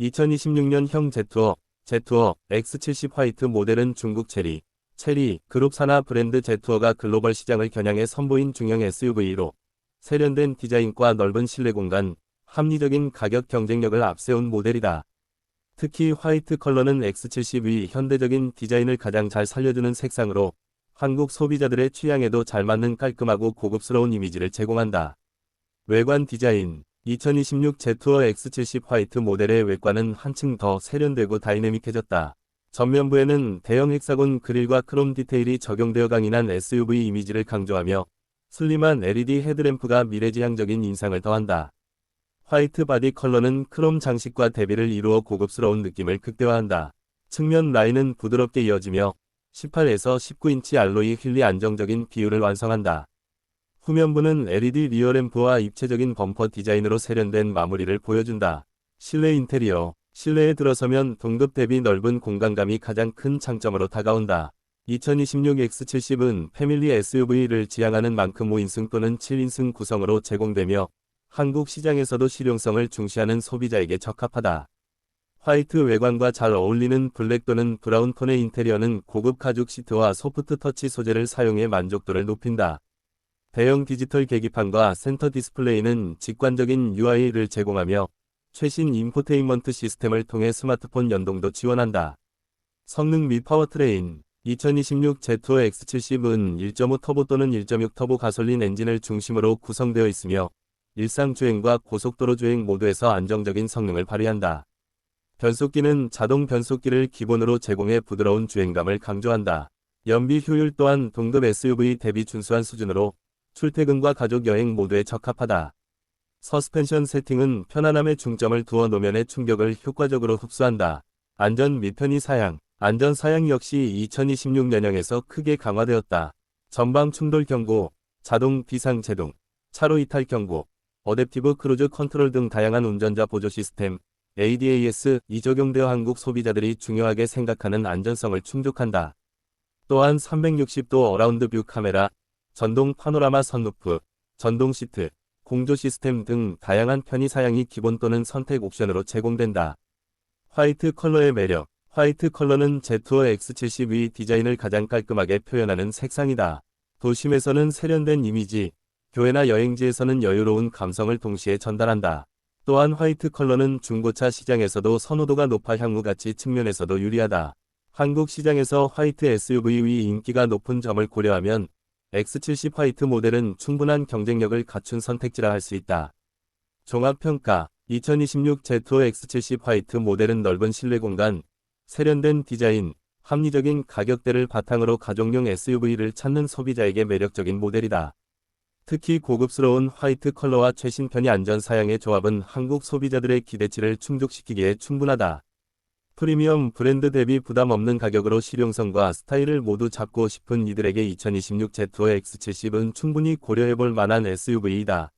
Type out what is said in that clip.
2026년형 제투어, 제투어 X70 화이트 모델은 중국 체리, 체리 그룹 산하 브랜드 제투어가 글로벌 시장을 겨냥해 선보인 중형 SUV로 세련된 디자인과 넓은 실내 공간, 합리적인 가격 경쟁력을 앞세운 모델이다. 특히 화이트 컬러는 X70의 현대적인 디자인을 가장 잘 살려주는 색상으로 한국 소비자들의 취향에도 잘 맞는 깔끔하고 고급스러운 이미지를 제공한다. 외관 디자인 2026 제투어 X70 화이트 모델의 외관은 한층 더 세련되고 다이내믹해졌다. 전면부에는 대형 헥사곤 그릴과 크롬 디테일이 적용되어 강인한 SUV 이미지를 강조하며 슬림한 LED 헤드램프가 미래지향적인 인상을 더한다. 화이트 바디 컬러는 크롬 장식과 대비를 이루어 고급스러운 느낌을 극대화한다. 측면 라인은 부드럽게 이어지며 18에서 19인치 알로이 휠이 안정적인 비율을 완성한다. 후면부는 LED 리어램프와 입체적인 범퍼 디자인으로 세련된 마무리를 보여준다. 실내 인테리어 실내에 들어서면 동급 대비 넓은 공간감이 가장 큰 장점으로 다가온다. 2026 X70은 패밀리 SUV를 지향하는 만큼 5인승 또는 7인승 구성으로 제공되며 한국 시장에서도 실용성을 중시하는 소비자에게 적합하다. 화이트 외관과 잘 어울리는 블랙 또는 브라운 톤의 인테리어는 고급 가죽 시트와 소프트 터치 소재를 사용해 만족도를 높인다. 대형 디지털 계기판과 센터 디스플레이는 직관적인 UI를 제공하며 최신 인포테인먼트 시스템을 통해 스마트폰 연동도 지원한다. 성능 및 파워트레인 2026 제투어 X70은 1.5 터보 또는 1.6 터보 가솔린 엔진을 중심으로 구성되어 있으며 일상 주행과 고속도로 주행 모두에서 안정적인 성능을 발휘한다. 변속기는 자동 변속기를 기본으로 제공해 부드러운 주행감을 강조한다. 연비 효율 또한 동급 SUV 대비 준수한 수준으로 출퇴근과 가족 여행 모두에 적합하다. 서스펜션 세팅은 편안함에 중점을 두어 노면의 충격을 효과적으로 흡수한다. 안전 및 편의 사양 안전 사양 역시 2026년형에서 크게 강화되었다. 전방 충돌 경고, 자동 비상 제동, 차로 이탈 경고, 어댑티브 크루즈 컨트롤 등 다양한 운전자 보조 시스템, ADAS이 적용되어 한국 소비자들이 중요하게 생각하는 안전성을 충족한다. 또한 360도 어라운드 뷰 카메라, 전동 파노라마 선루프, 전동 시트, 공조 시스템 등 다양한 편의 사양이 기본 또는 선택 옵션으로 제공된다. 화이트 컬러의 매력 화이트 컬러는 제투어 X70의 디자인을 가장 깔끔하게 표현하는 색상이다. 도심에서는 세련된 이미지, 교회나 여행지에서는 여유로운 감성을 동시에 전달한다. 또한 화이트 컬러는 중고차 시장에서도 선호도가 높아 향후 가치 측면에서도 유리하다. 한국 시장에서 화이트 SUV의 인기가 높은 점을 고려하면 X70 화이트 모델은 충분한 경쟁력을 갖춘 선택지라 할 수 있다. 종합평가 2026 제투어 X70 화이트 모델은 넓은 실내 공간, 세련된 디자인, 합리적인 가격대를 바탕으로 가족용 SUV를 찾는 소비자에게 매력적인 모델이다. 특히 고급스러운 화이트 컬러와 최신 편의 안전 사양의 조합은 한국 소비자들의 기대치를 충족시키기에 충분하다. 프리미엄 브랜드 대비 부담 없는 가격으로 실용성과 스타일을 모두 잡고 싶은 이들에게 2026 제투어 X70은 충분히 고려해볼 만한 SUV이다.